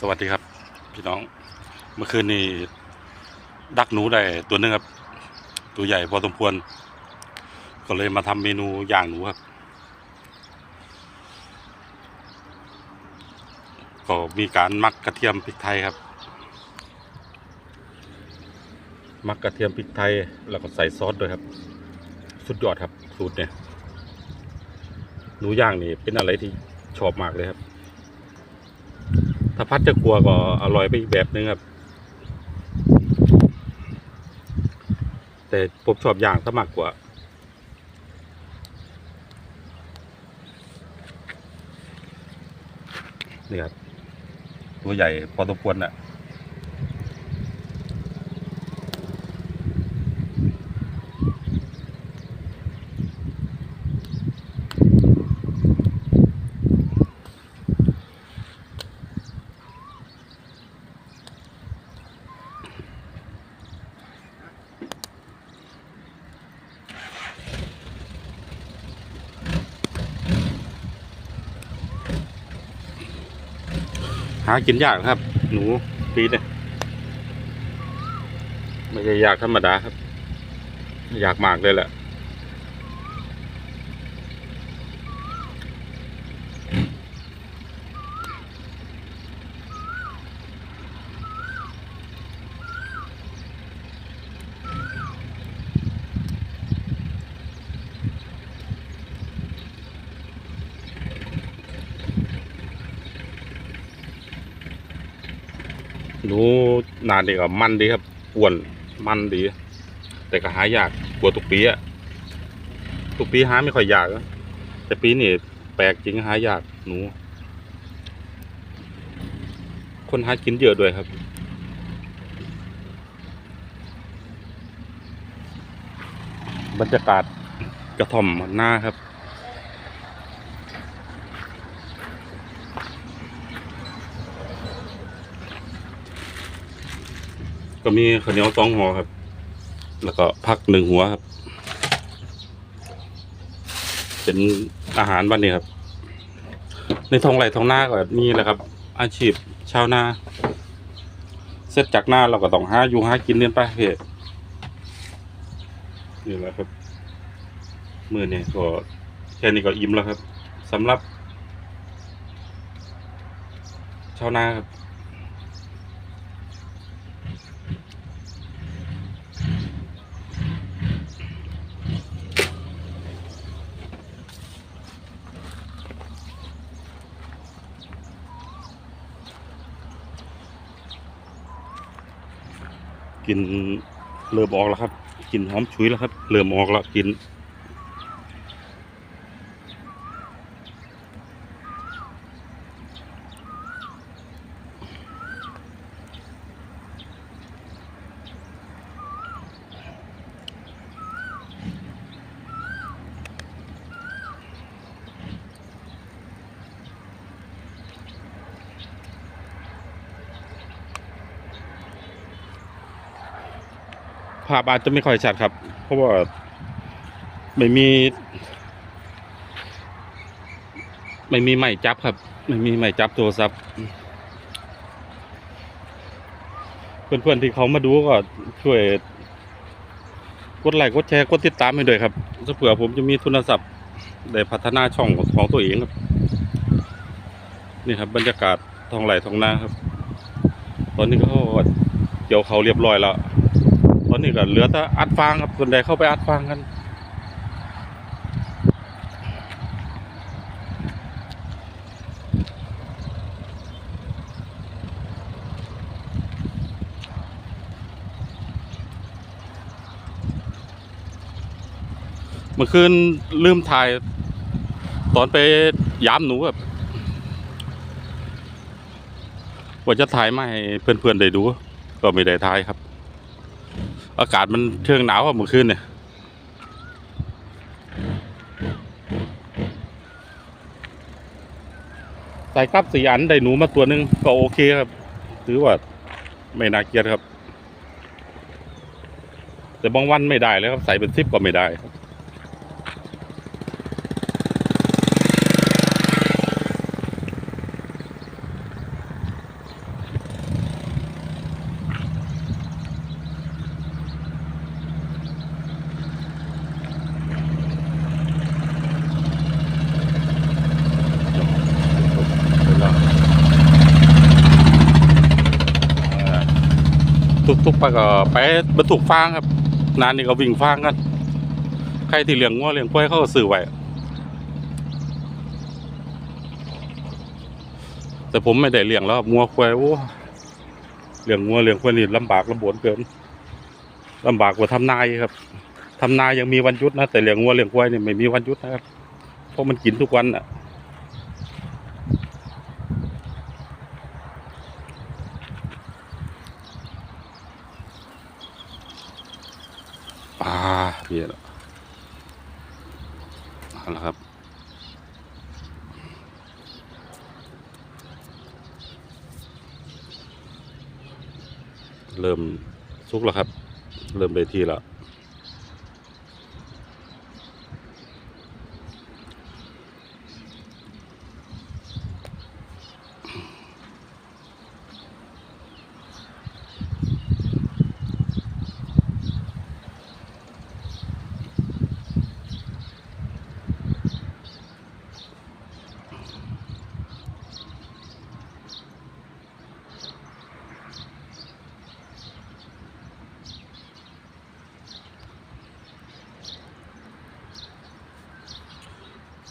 สวัสดีครับ พี่น้อง เมื่อคืนนี้ดักหนูได้ตัวหนึงครับ ตัวใหญ่พอสมควร ก็เลยมาทำเมนูย่างหนูครับ ก็มีการมักกระเทียมพริกไทยครับ มักกระเทียมพริกไทย แล้วก็ใส่ซอสด้วยครับ สุดยอดครับ สูตรเนี่ย หนูย่างนี่เป็นอะไรที่ชอบมากเลยครับ ถ้าพัดจะกลัวก็อร่อยไปอีกแบบนึงครับ แต่ผมชอบอย่างซะมากกว่านี่ครับตัวใหญ่พอสมควรน่ะ หากินยากครับ หนูปีเนี่ยไม่ใช่ยากธรรมดาครับ อยากมากเลยแหละ หนูนานดีกับมันดีครับอ้วนมันดี แต่ก็หายากกว่าทุกปีอะทุกปีหาไม่ค่อยยากแต่ปีนี้แปลกจริงหายากหนู คนหากินเยอะด้วยครับบรรยากาศกระท่อมหน้าครับ ก็มีข้าวเหนียวสองห่อครับ แล้วก็พักหนึ่งหัวครับ เป็นอาหารวันนี้ครับ ในท้องไร่ท้องนาก็นี่แหละครับ อาชีพชาวนาเสร็จจากหน้าเราก็ต้องหาอยู่หากินเรียนไปเพจนี่แหละครับมือเนี้ก็แค่นี้ก็อิ่มแล้วครับสำหรับ ชาวนาครับ กินเริ่มออกแล้วครับ กินหอมฉุยแล้วครับ เริ่มออกแล้วกิน ภาพอาจจะไม่ค่อยชัดครับ เพราะว่าไม่มี ไม่มีไม้จับครับ ไม่มีไม้จับโทรศัพท์เพื่อนๆที่เขามาดูก็ช่วยกดไลค์กดแชร์กดติดตามให้ด้วยครับถ้าเผื่อผมจะมีทุนทรัพย์ได้พัฒนาช่องของตัวเองครับ นี่ครับ บรรยากาศทองไหลทองนาครับ ตอนนี้ก็เกี่ยวเขาเรียบร้อยแล้ว อนนี้ก็เหลือแต่อัดฟางครับส่วนใหญ่เข้าไปอัดฟางกัน เมื่อคืนลืมถ่ายตอนไปยามหนูแบบว่าจะถ่ายมาให้เพื่อนๆได้ดู ก็ไม่ได้ถ่ายครับ อากาศมันเชิงหนาวอะเมื่อคืนเนี่ยใส่กับสี่อันได้หนูมาตัวหนึ่งก็โอเคครับ ถือว่าไม่น่าเกลียดครับ แต่บางวันไม่ได้เลยครับ ใส่เป็นซิปก็ไม่ได้ครับ ทุกๆไปก็ไปบรรทุกฟางครับนานนี่ก็วิ่งฟางกัน ใครที่เลี้ยงงัวเลี้ยงควายเขาก็ซื้อไว้แต่ผมไม่ได้เลี้ยงแล้วงัวควายโอ้เลี้ยงงัวเลี้ยงควายนี่ลำบากลำบนเกินลำบากกว่าทำนาอีกครับทำนายังมีวันหยุดนะแต่เลี้ยงงัวเลี้ยงควายนี่ไม่มีวันหยุดนะครับเพราะมันกินทุกวันอะ อ่า เพียร์แล้วเอาละครับ เริ่มสุกแล้วครับ เริ่มได้ที่แล้ว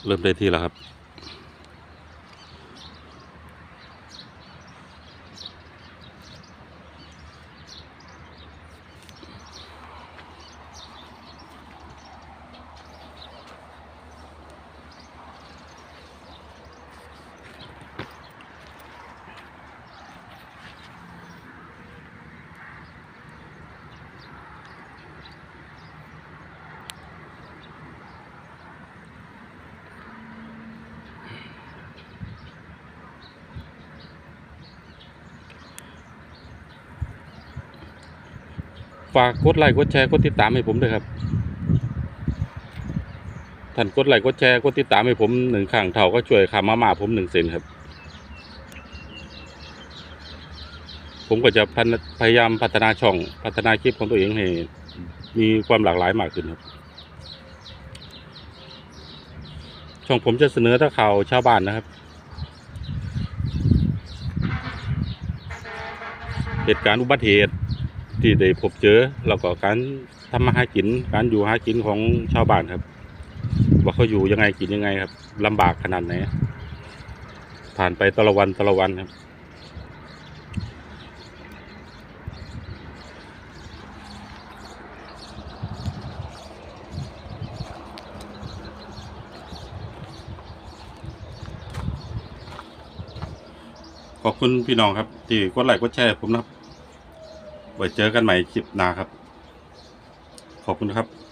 เริ่มได้ที่แล้วครับ ฝากกดไลค์กดแชร์กดติดตามให้ผมด้วยครับท่านกดไลค์กดแชร์กดติดตามให้ผมหนึ่งครั้งเท่าก็ช่วยค่ามามาผมหนึ่งเซนครับ ผมก็จะพันพยายามพัฒนาช่องพัฒนาคลิปของตัวเองให้มีความหลากหลายมากขึ้นครับ ช่องผมจะเสนอแต่ข่าวชาวบ้านนะครับ เหตุการณ์อุบัติเหตุ ที่ได้พบเจอ แล้วก็การทำมาหากิน การอยู่หากินของชาวบ้านครับ ว่าเขาอยู่ยังไงกินยังไงครับลำบากขนาดไหนผ่านไปแตละวันแตละวันครับขอบคุณพี่น้องครับ ที่กดไลค์กดแชร์ผมนะครับ ไว้เจอกันใหม่คลิปหน้าครับ ขอบคุณครับ